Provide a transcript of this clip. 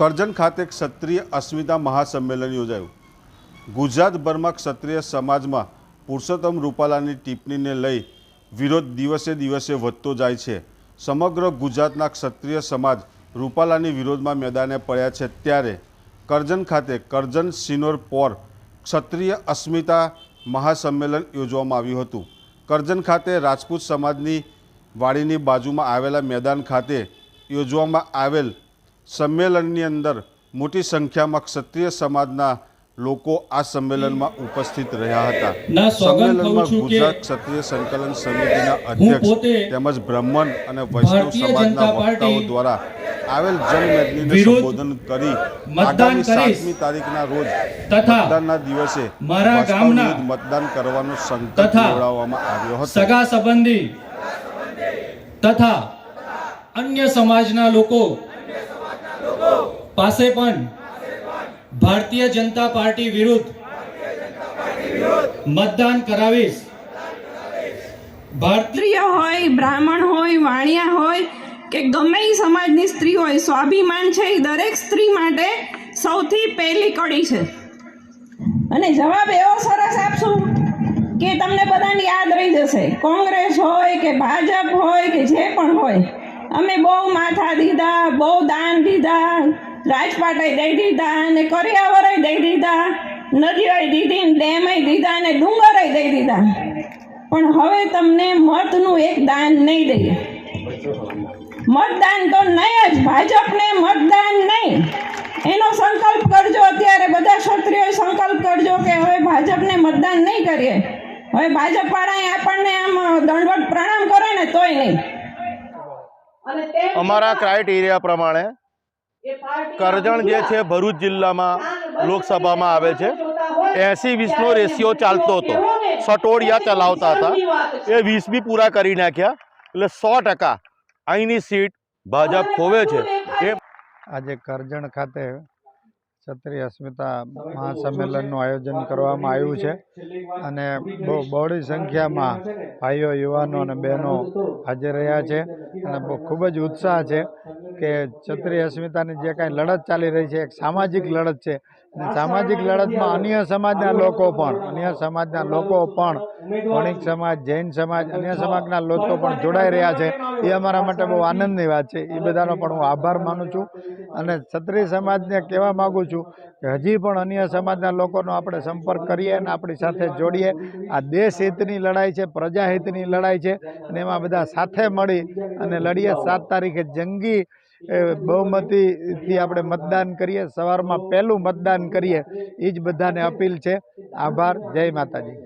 કરજણ ખાતે ક્ષત્રિય અસ્મિતા મહાસંમેલન યોજાયું. ગુજરાતભરમાં ક્ષત્રિય સમાજમાં પુરુષોત્તમ રૂપાલાની ટિપ્પણીને લઈ વિરોધ દિવસે દિવસે વધતો જાય છે. સમગ્ર ગુજરાતના ક્ષત્રિય સમાજ રૂપાલાની વિરોધમાં મેદાને પડ્યા છે ત્યારે કરજણ ખાતે કરજણ સિનોર પોર ક્ષત્રિય અસ્મિતા મહાસંમેલન યોજવામાં આવ્યું હતું. કરજણ ખાતે રાજપૂત સમાજની વાડીની બાજુમાં આવેલા મેદાન ખાતે યોજવામાં આવેલ સંમેલનની અંદર મોટી સંખ્યામાં ક્ષત્રિય સમાજના લોકો આ સંમેલનમાં ઉપસ્થિત રહ્યા હતા. સંમેલનમાં ગુજરાત ક્ષત્રિય સંકલન સમિતિના અધ્યક્ષ તેમજ બ્રાહ્મણ અને વૈષ્ણવ સમાજના વક્તાઓ દ્વારા આવેલ જનમેદનીને સંબોધન કરી મતદાન આગામી સાતમી તારીખના રોજ મતદાનના દિવસે મારા ગામના મતદાન કરવાનો સંકલ્પ લેવડાવવામાં આવ્યો હતો. સગા સંબંધી તથા અન્ય સમાજના લોકો પાસે પણ ભારતીય જનતા પાર્ટી વિરુદ્ધ મતદાન કરાવીશ. ભારતીય હોય, બ્રાહ્મણ હોય, વાણિયા હોય, કે ગમે એ સમાજની સ્ત્રી હોય, સ્વાભિમાન છે એ દરેક સ્ત્રી માટે સૌથી પહેલી કડી છે. અને જવાબ એવો સરસ આપશું કે તમને બધાને યાદ રહી જશે. કોંગ્રેસ હોય, કે ભાજપ હોય, કે જે પણ હોય અમે બહુ માથા દીધા, બહુ દાન દીધા રાજપાટાઈ દઈ દીધા અને કરિયાવરાય દઈ દીધા, નદીઓએ દીધી ને ડેમે દીધા અને ડુંગરે દઈ દીધા. પણ હવે તમને મતનું એક દાન નહીં દઈએ. મતદાન તો નહીં જ, ભાજપને મતદાન નહીં. એનો સંકલ્પ કરજો અત્યારે, બધા ક્ષત્રિયોએ સંકલ્પ કરજો કે હવે ભાજપને મતદાન નહીં કરીએ. હવે ભાજપ વાળાએ આપણને આમ દંડવટ પ્રણામ કરે ને તોય નહીં. અમારા ક્રાઇટેરિયા પ્રમાણે કરજણ જે છે ભરૂચ જિલ્લામાં લોકસભામાં આવે છે એસી વીસનો રેશિયો ચાલતો હતો. સટોડિયા ચલાવતા હતા. એ વીસ બી પૂરા કરી નાખ્યા એટલે સો ટકા અહીંની સીટ ભાજપ ખોવે છે. એ આજે કરજણ ખાતે ક્ષત્રિય અસ્મિતા મહાસંમેલનનું આયોજન કરવામાં આવ્યું છે. અને બહુ બહોળી સંખ્યામાં ભાઈઓ યુવાનો અને બહેનો હાજર રહ્યા છે. અને બહુ ખૂબ જ ઉત્સાહ છે. કે ક્ષત્રિય અસ્મિતાની જે કાંઈ લડત ચાલી રહી છે, એક સામાજિક લડત છે. અને સામાજિક લડતમાં અન્ય સમાજના લોકો પણ, અન્ય સમાજના લોકો પણ, વણિક સમાજ, જૈન સમાજ, અન્ય સમાજના લોકો પણ જોડાઈ રહ્યા છે. એ અમારા માટે બહુ આનંદની વાત છે. એ બધાનો પણ હું આભાર માનું છું. અને ક્ષત્રિય સમાજને કહેવા માગું છું કે હજી પણ અન્ય સમાજના લોકોનો આપણે સંપર્ક કરીએ અને આપણી સાથે જોડીએ. આ દેશ હિતની લડાઈ છે પ્રજાહિતની લડાઈ છે. અને એમાં બધા સાથે મળી અને લડીએ. સાત તારીખે જંગી બહુમતીથી આપણે મતદાન કરીએ. સવારમાં પહેલું મતદાન કરીએ. એ જ બધાને અપીલ છે. આભાર. જય માતાજી.